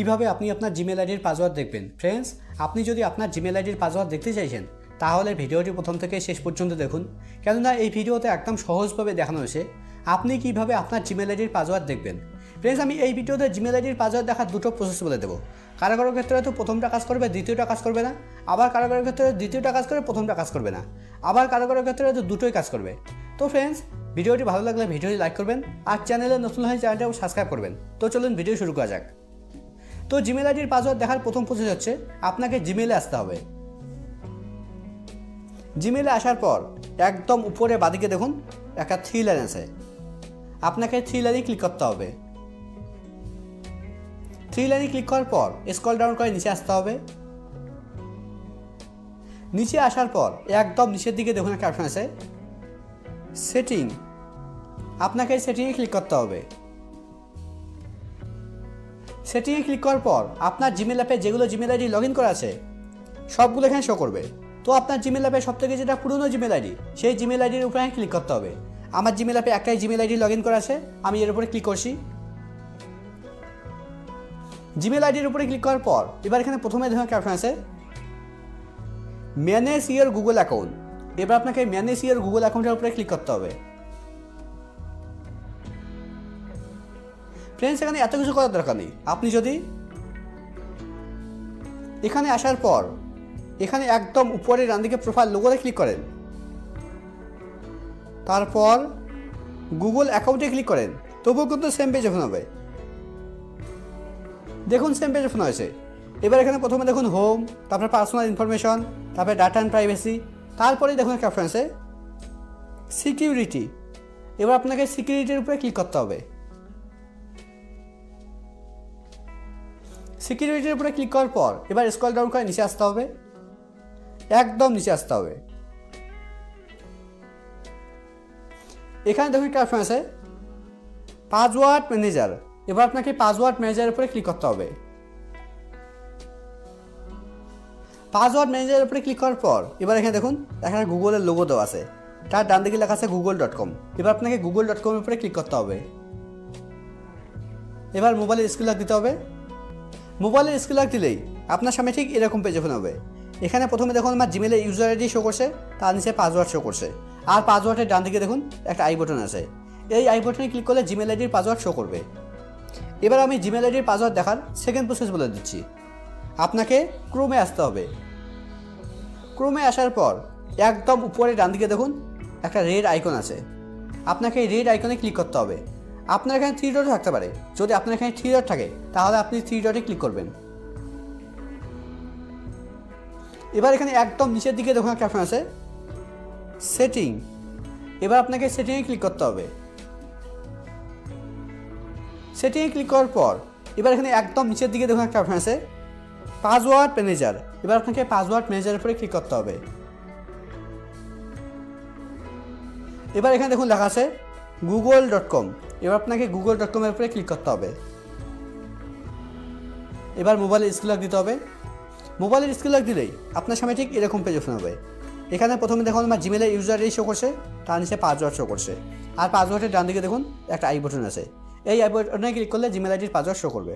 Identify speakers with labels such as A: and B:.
A: কীভাবে আপনি আপনার জিমেল আইডির পাসওয়ার্ড দেখবেন? ফ্রেন্ডস আপনি যদি আপনার জিমেল আইডির পাসওয়ার্ড দেখতে চাইছেন, তাহলে ভিডিওটি প্রথম থেকে শেষ পর্যন্ত দেখুন। কেননা এই ভিডিওতে একদম সহজভাবে দেখানো হয়েছে আপনি কীভাবে আপনার জিমেল আইডির পাসওয়ার্ড দেখবেন। ফ্রেন্ডস আমি এই ভিডিওতে জিমেল আইডির পাসওয়ার্ড দেখার দুটো প্রসেস বলে দেবো। কারও কারও ক্ষেত্রে হয়তো প্রথমটা কাজ করবে, দ্বিতীয়টা কাজ করবে না। আবার কারও কারও ক্ষেত্রে দ্বিতীয়টা কাজ করে, প্রথমটা কাজ করবে না। আবার কারও কারও ক্ষেত্রে হয়তো দুটোই কাজ করবে। তো ফ্রেন্ডস ভিডিওটি ভালো লাগলে ভিডিওটি লাইক করবেন, আর চ্যানেলে নতুন হয়ে চ্যানেলটাও সাবস্ক্রাইব করবেন। তো চলুন, ভিডিও শুরু করা যাক। তো জিমেল আইডির পাসওয়ার্ড দেখার প্রথম প্রসেস হচ্ছে আপনাকে জিমেলে আসতে হবে। জিমেলে আসার পর একদম উপরে বাদিকে দেখুন, একটা থ্রি লাইন আছে। আপনাকে থ্রি লাইনে ক্লিক করতে হবে। থ্রি লাইনে ক্লিক করার পর স্কল ডাউন করে নিচে আসতে হবে। নিচে আসার পর একদম নিচের দিকে দেখুন একটা অপশন আছে। সেটিং আপনাকে সেটিংয়ে ক্লিক করতে হবে। সেটিংয়ে ক্লিক করার পর আপনার জিমেল অ্যাপে যেগুলো জিমেল আইডি লগ ইন করা আছে, সবগুলো এখানে শো করবে। তো আপনার জিমেল অ্যাপে সব থেকে যেটা পুরনো জিমেল আইডি সেই জিমেল আইডির উপরে ক্লিক করতে হবে। আমার জিমেল অ্যাপে একটাই জিমেল আইডি লগ ইন করা আছে, আমি এর উপরে ক্লিক করছি। জিমেল আইডির উপরে ক্লিক করার পর, এবার এখানে প্রথমে দেখুন একটা অপশন আছে ম্যানেজ ইয়ার গুগল অ্যাকাউন্ট এবার আপনাকে ম্যানেজ ইয়ার গুগল অ্যাকাউন্টের উপরে ক্লিক করতে হবে। ফ্রেন্ডস এখানে এত কিছু করার দরকার নেই। আপনি যদি এখানে আসার পর এখানে একদম উপরে ডান দিকে প্রোফাইল লোগোতে ক্লিক করেন, তারপর গুগল অ্যাকাউন্টে ক্লিক করেন, তবুও কিন্তু সেম পেজ ওপেন হবে। দেখুন সেম পেজ ওপেন হয়েছে। এবার এখানে প্রথমে দেখুন হোম তারপরে পার্সোনাল ইনফরমেশন তারপরে ডাটা অ্যান্ড প্রাইভেসি তারপরেই দেখুন একটা সিকিউরিটি এবার আপনাকে সিকিউরিটির উপরে ক্লিক করতে হবে। সিকিউরিটির উপরে ক্লিক করার পর, এবার স্কল ডাউন করে নিচে আসতে হবে। একদম নিচে আসতে হবে। এখানে দেখুন একটা অপশন আছে? পাসওয়ার্ড ম্যানেজার এবার আপনাকে পাসওয়ার্ড ম্যানেজারের উপরে ক্লিক করতে হবে। পাসওয়ার্ড ম্যানেজারের উপরে ক্লিক করার পর, এবার এখানে দেখুন, এখানে গুগলের লোগো দেওয়া আছে। তার ডান দিকে লেখা আছে গুগল ডট কম এবার আপনাকে গুগল ডট কমের উপরে ক্লিক করতে হবে। এবার মোবাইলের স্ক্রিন দিতে হবে। মোবাইলের স্ক্রিন দিলেই আপনার সামনে ঠিক এরকম পেজ ওপেন হবে। এখানে প্রথমে দেখুন আমার জিমেলের ইউজার আইডি শো করছে, তার নিচে পাসওয়ার্ড শো করছে। আর পাসওয়ার্ডের ডান দিকে দেখুন একটা আই বাটন আছে। এই আই বাটনে ক্লিক করলে জিমেল আইডির পাসওয়ার্ড শো করবে। এবার আমি জিমেল আইডির পাসওয়ার্ড দেখার সেকেন্ড প্রসেস বলে দিচ্ছি। আপনাকে ক্রোমে আসতে হবে। ক্রোমে আসার পর একদম উপরে ডান দিকে দেখুন একটা রেড আইকন আছে। আপনাকে এই রেড আইকনে ক্লিক করতে হবে। আপনার এখানে থ্রি ডট থাকতে পারে। যদি আপনার এখানে থ্রি ডট থাকে, তাহলে আপনি থ্রি ডটে ক্লিক করবেন। এবার এখানে একদম নিচের দিকে দেখুন একটা অপশন আছে। সেটিং এবার আপনাকে সেটিংয়ে ক্লিক করতে হবে। সেটিংয়ে ক্লিক করার পর, এবার এখানে একদম নিচের দিকে দেখুন একটা অপশন আছে। পাসওয়ার্ড ম্যানেজার এবার আপনাকে পাসওয়ার্ড ম্যানেজারের উপরে ক্লিক করতে হবে। এবার এখানে দেখুন লেখা আছে গুগল ডট কম এবার আপনাকে গুগল ডট কমের উপরে ক্লিক করতে হবে। এবার মোবাইলের স্ক্রিন দিতে হবে। মোবাইলের স্ক্রিন দিলেই আপনার সামনে ঠিক এরকম পেজ ওপেন হবে। এখানে প্রথমে দেখুন আমার জিমেলের ইউজার এই শো করছে, তার নিচে পাসওয়ার্ড শো করছে। আর পাসওয়ার্ডের ডান দিকে দেখুন একটা আই বটন আছে। এই আই বটনে ক্লিক করলে জিমেল আইডির পাসওয়ার্ড শো করবে।